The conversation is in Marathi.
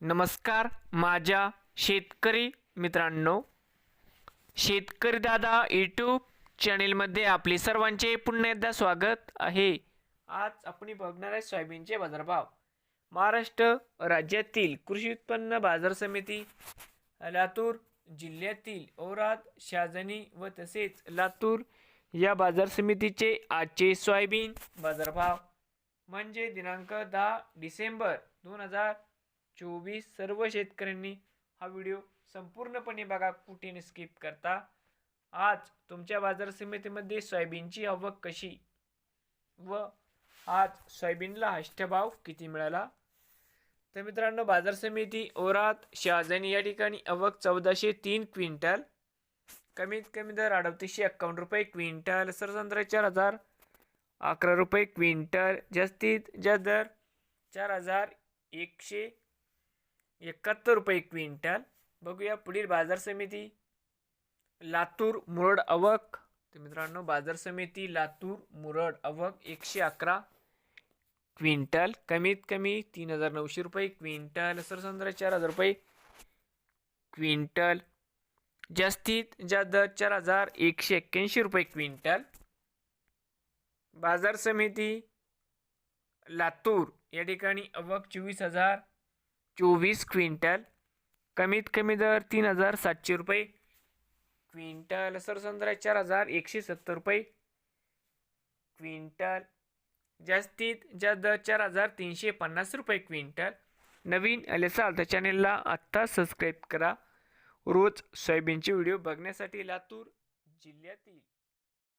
नमस्कार माझ्या शेतकरी मित्रांनो. शेतकरी दादा यूट्यूब चॅनेलमध्ये आपले सर्वांचे पुन्हा एकदा स्वागत आहे. आज आपण बघणार आहे सोयाबीनचे बाजारभाव. महाराष्ट्र राज्यातील कृषी उत्पन्न बाजार समिती लातूर जिल्ह्यातील औराद शाजनी व तसेच लातूर या बाजार समितीचे आजचे सोयाबीन बाजारभाव. म्हणजे दिनांक दहा डिसेंबर दोन हजार चोवीस सर्व शेतकऱ्यांनी हा व्हिडिओ संपूर्णपणे बघा कुठे स्किप करता. आज तुमच्या बाजार समितीमध्ये सोयाबीनची आवक कशी? व आज सोयाबीनला हष्टभाव किती मिळाला? तर मित्रांनो बाजार समिती ओरात शहाजनी या ठिकाणी आवक चौदाशे तीन क्विंटल कमीत कमी दर अडतीसशे एक्कावन्न रुपये क्विंटल सरसंत्र चार हजार अकरा रुपये क्विंटल जास्तीत जास्त दर चार हजार एकशे एकाहत्तर रुपये क्विंटल. बघूया पुढील बाजार समिती. लातूर मुरड अवक तर मित्रांनो बाजार समिती लातूर मुरड अवक एकशे अकरा क्विंटल. कमीत कमी तीन हजार नऊशे रुपये क्विंटल. सरसंद्र चार हजार रुपये क्विंटल. जास्तीत जास्त दर चार हजार एकशे एक्क्याऐंशी रुपये क्विंटल. बाजार समिती लातूर. या ठिकाणी अवक चोवीस हजार चोवीस क्विंटल. कमीत कमी दर तीन हजार सातशे रुपये. क्विंटल सरसंद्रा चार हजार एकशे सत्तर रुपये. क्विंटल जास्तीत जास्त दर चार हजार तीनशे पन्नास रुपये क्विंटल. नवीन आले असाल तर चॅनेलला आत्ता सबस्क्राईब करा. रोज सोयाबीनचे व्हिडिओ बघण्यासाठी लातूर जिल्ह्यातील